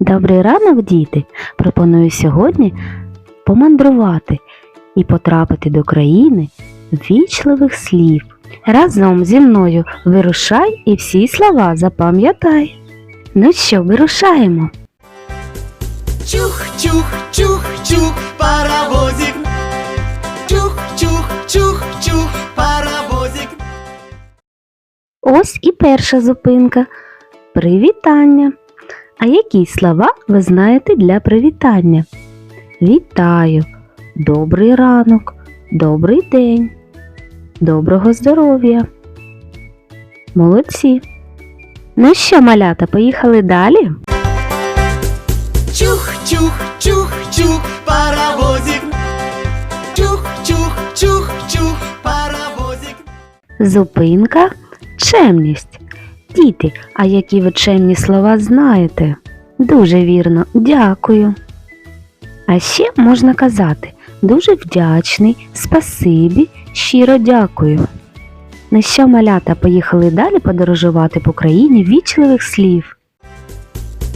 Добрий ранок, діти! Пропоную сьогодні помандрувати і потрапити до країни вічливих слів. Разом зі мною вирушай і всі слова запам'ятай. Ну що, вирушаємо? Чух, чух, чух, чух, паровозик. Чух, чух, чух, чух, паровозик. Ось і перша зупинка. Привітання. А які слова ви знаєте для привітання? Вітаю, добрий ранок, добрий день, доброго здоров'я. Молодці. Ну що, малята, поїхали далі? Чух, чух, чух, чух, паровозик. Чух, чух, чух, чух, паровозик. Зупинка чемність. Діти, а які ви чемні слова знаєте? Дуже вірно, дякую. А ще можна казати дуже вдячний, спасибі, щиро дякую. На що малята поїхали далі подорожувати по країні вічливих слів.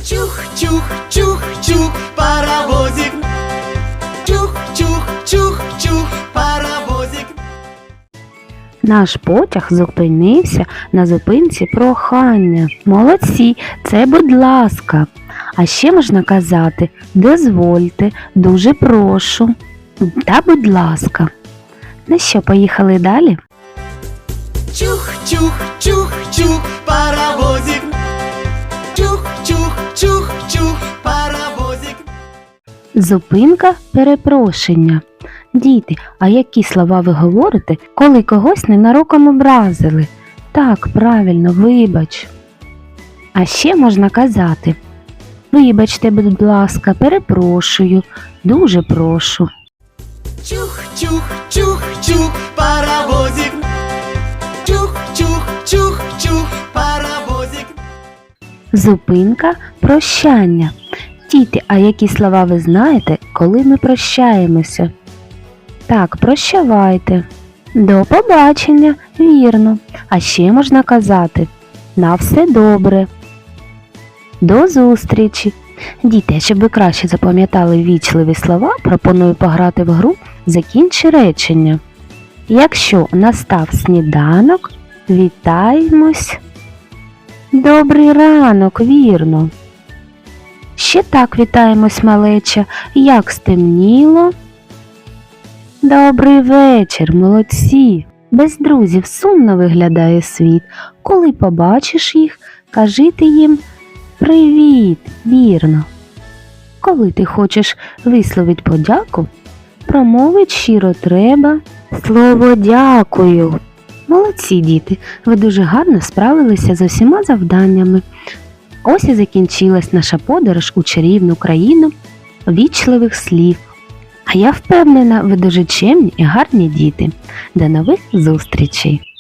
Чух, чух, чух, чух, Наш потяг зупинився на зупинці прохання. Молодці, це будь ласка. А ще можна казати дозвольте, дуже прошу. Та будь ласка. Ну що, поїхали далі? Чух, чух, чух, чух, паровозик. Чух, чух, чух, чух, паровозик. Зупинка перепрошення. Діти, а які слова ви говорите, коли когось ненароком образили? Так, правильно, вибач. А ще можна казати Вибачте, будь ласка, перепрошую, дуже прошу. Чух, чух, чух, чух, паровозик. Чух, чух, чух, чух, паровозик. Зупинка прощання. Діти, а які слова ви знаєте, коли ми прощаємося? Так, прощавайте. До побачення, вірно. А ще можна казати на все добре. До зустрічі. Діти, щоб ви краще запам'ятали вічливі слова, пропоную пограти в гру Закінчи речення. Якщо настав сніданок, вітаємось. Добрий ранок, вірно. Ще так вітаємось, малеча, як стемніло. Добрий вечір, молодці. Без друзів сумно виглядає світ. Коли побачиш їх, кажи ти їм Привіт, вірно. Коли ти хочеш висловити подяку, промовить щиро треба слово дякую. Молодці діти, ви дуже гарно справилися з усіма завданнями. Ось і закінчилась наша подорож у чарівну країну вічливих слів. Я впевнена, ви дуже чемні і гарні діти. До нових зустрічей!